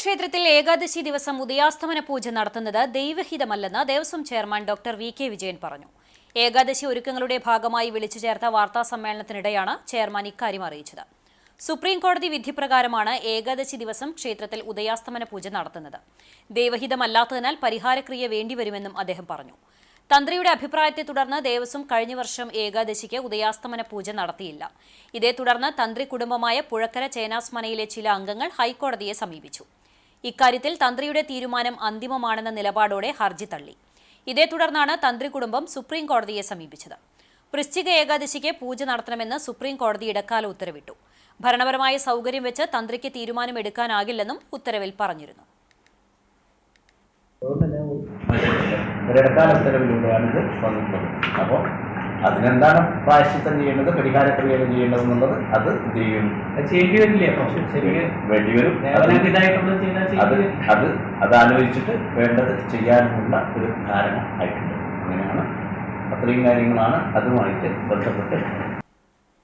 ക്ഷേത്രത്തിൽ ഏകാദശി ദിവസം ഉദയാസ്തമന പൂജ നടത്തുന്നത് ദൈവഹിതമല്ലെന്ന് Devaswom chairman doctor V K Vijayan പറഞ്ഞു. ഏകാദശി ഒരുക്കങ്ങളുടെ ഭാഗമായി വിളിച്ചു ചേർത്ത വാർത്താ സമ്മേളനത്തിനിടെയാണ് ചെയർമാൻ ഇക്കാര്യം അറിയിച്ചത്. സുപ്രീം കോടതി വിധിപ്രകാരമാണ് ഏകാദശി ദിവസം ക്ഷേത്രത്തിൽ ഉദയാസ്തമന പൂജ നടത്തുന്നത്. ദൈവഹിതമല്ലാത്തതിനാൽ പരിഹാരക്രിയ വേണ്ടിവരുമെന്നും അദ്ദേഹം പറഞ്ഞു. തന്ത്രിയുടെ അഭിപ്രായത്തെ തുടർന്ന് ദേവസ്വം കഴിഞ്ഞ വർഷം ഏകാദശിക്ക് ഉദയാസ്തമന പൂജ നടത്തിയില്ല. ഇതേ തുടർന്ന് തന്ത്രി കുടുംബമായ പുഴക്കര ചേനാസ്മനയിലെ ചില അംഗങ്ങൾ ഹൈക്കോടതിയെ സമീപിച്ചു. ഇക്കാര്യത്തിൽ തന്ത്രിയുടെ തീരുമാനം അന്തിമമാണെന്ന നിലപാടോടെ ഹർജി തള്ളി. ഇതേ തുടർന്നാണ് തന്ത്രി കുടുംബം സുപ്രീം കോടതിയെ സമീപിച്ചത്. വൃശ്ചിക ഏകാദശിക്ക് പൂജ നടത്തണമെന്ന് സുപ്രീം കോടതി ഇടക്കാല ഉത്തരവിട്ടു. ഭരണപരമായ സൗകര്യം വെച്ച് തന്ത്രിക്ക് തീരുമാനമെടുക്കാനാകില്ലെന്നും ഉത്തരവിൽ പറഞ്ഞിരുന്നു. ഒരിടക്കാല ഉത്തരവിലൂടെയാണ് ഇത് വന്നിട്ടുള്ളത്. അപ്പോൾ അതിനെന്താണ് പ്രായശ്ചിത്തം ചെയ്യേണ്ടത് പരിഹാരക്രിയകൾ ചെയ്യേണ്ടതെന്നുള്ളത് അത് എന്ത് ചെയ്യും ചെയ്യേണ്ടി വരില്ലേ? വേണ്ടി വരും. അത് അത് അത് ആലോചിച്ചിട്ട് വേണ്ടത് ചെയ്യാനുള്ള ഒരു ധാരണ ആയിട്ടുണ്ട്. അങ്ങനെയാണ്. അത്രയും കാര്യങ്ങളാണ് അതുമായിട്ട് ബന്ധപ്പെട്ട്